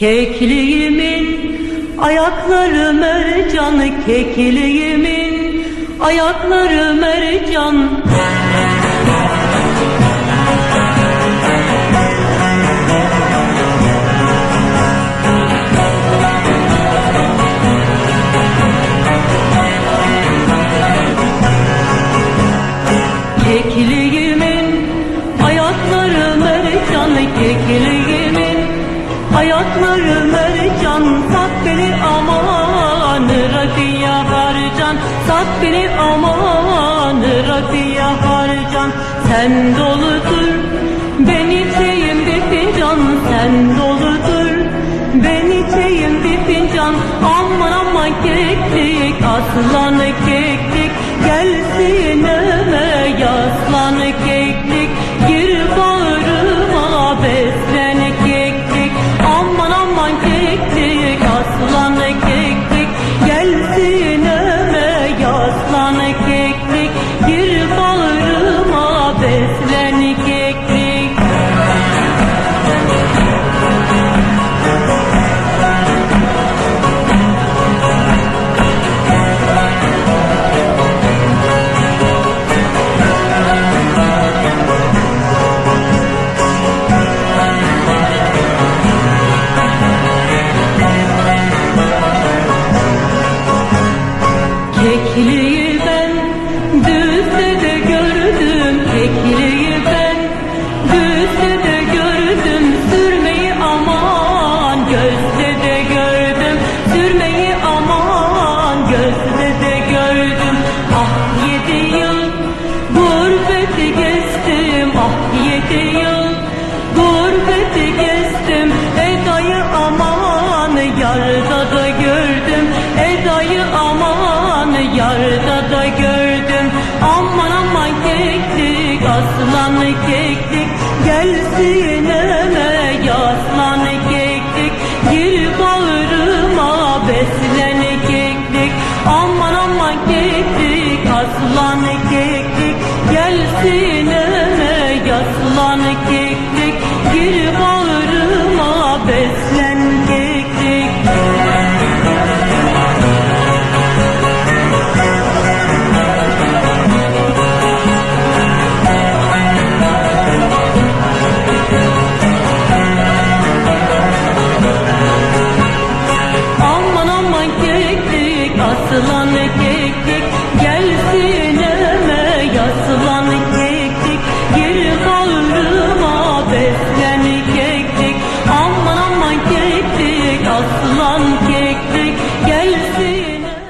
Kekliğimin ayakları mercan Kekliğimin ayakları mercan Kekliğimin ayakları mercan Kekliğimin ayakları mercan Sat beni aman Rabiye harcan Sat beni aman Rabiye harcan Sen doludur ben içeyim bir fincan Sen doludur ben içeyim bir fincan Aman aman keklik aslan keklik Kekliği ben de gördüm. Sürmeyi aman gözde de gördüm. Sürmeyi aman gözde de gördüm. Ah yedi yıl gurbeti gezdim Ah yedi Öme yaslan keklik Gir bağrıma beslen keklik Aman aman keklik aslan keklik Gelsin keklik aslan